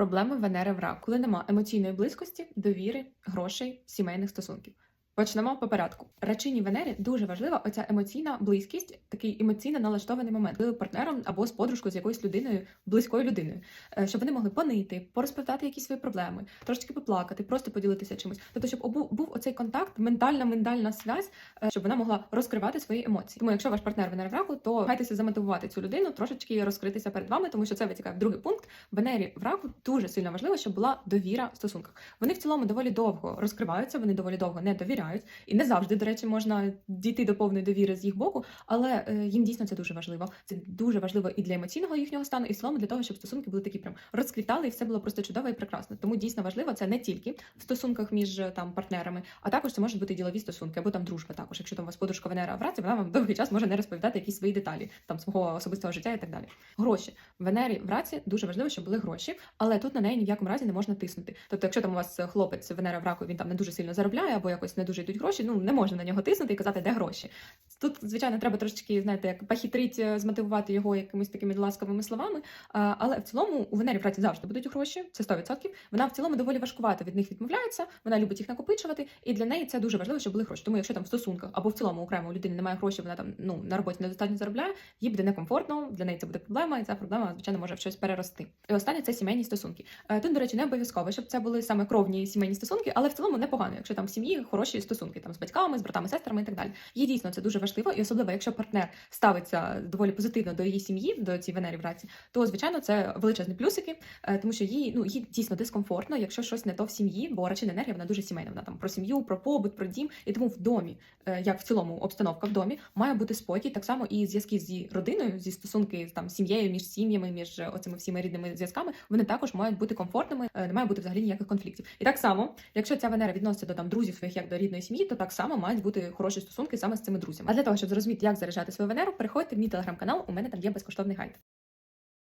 Проблеми Венери в раку, коли нема емоційної близькості, довіри, грошей, сімейних стосунків. Почнемо по порядку. Рачині Венері дуже важлива оця емоційна близькість, такий емоційно налаштований момент, коли партнером або з подружкою з якоюсь людиною, близькою людиною, Е, щоб вони могли понити, порозповідати якісь свої проблеми, трошечки поплакати, просто поділитися чимось. Тобто, щоб був оцей контакт, ментальна ментальна связь, е, щоб вона могла розкривати свої емоції. Тому, якщо ваш партнер Венери в раку, то гайтеся замотивувати цю людину, трошечки розкритися перед вами, тому що це витікає в другий пункт. Венері в раку дуже сильно важливо, щоб була довіра в стосунках. Вони в цілому доволі довго розкриваються, вони доволі довго не довіряють, і не завжди, до речі, можна дійти до повної довіри з їх боку, але е, їм дійсно це дуже важливо. Це дуже важливо і для емоційного їхнього стану, і в для того, щоб стосунки були такі прям розквітали, і все було просто чудово і прекрасно. Тому дійсно важливо це не тільки в стосунках між е, там партнерами, а також це можуть бути ділові стосунки або там дружба. Також, якщо там у вас подружка Венера в раці, вона вам довгий час може не розповідати якісь свої деталі там свого особистого життя і так далі. Гроші Венері в раці дуже важливо, щоб були гроші, але тут на неї ні в якому разі не можна тиснути. Тобто, якщо там у вас хлопець Венера в раку, він там не дуже сильно заробляє або якось не дуже йдуть гроші, ну не можна на нього тиснути і казати, де гроші. Тут, звичайно, треба трошечки, знаєте, як похитрить, е, змотивувати його якимись такими ласкавими словами. Але в цілому у Венері в раці завжди будуть гроші, це 100%. Вона в цілому доволі важкувато від них відмовляється, вона любить їх накопичувати, і для неї це дуже важливо, щоб були гроші. Тому якщо там в стосунках або в цілому окремо у людини немає грошей, вона там ну на роботі недостатньо заробляє, їй буде некомфортно, для неї це буде проблема, і ця проблема, звичайно, може в щось перерости. І останнє це сімейні стосунки. Е, Тут, до речі, не обов'язково, щоб це були саме кровні сімейні стосунки, але в цілому непогано, якщо там в сім'ї хороші стосунки там з батьками, з братами, сестрами і так далі. Їй дійсно це дуже важливо, і особливо, якщо партнер ставиться доволі позитивно до її сім'ї, до цієї Венері в раці, то звичайно це величезні плюсики, е, тому що їй ну їй дійсно дискомфортно, якщо щось не то в сім'ї, бо рачина енергія вона дуже сімейна. Вона там про сім'ю, про побут, про дім, і тому в домі, е, як в цілому обстановка в домі, має бути спокій, так само і зв'язки з родиною, зі стосунки там сім'єю, між сім'ями, між оцими всіми рідними зв'язками, вони також мають бути комфортними, е, не має бути взагалі ніяких конфліктів. І так само, якщо ця Венера відноситься до там друзів своїх як до рідної сім'ї, то так само мають бути хороші стосунки саме з цими друзями. А для того, щоб зрозуміти, як заряджати свою Венеру, переходьте в мій телеграм-канал. У мене там є безкоштовний гайд.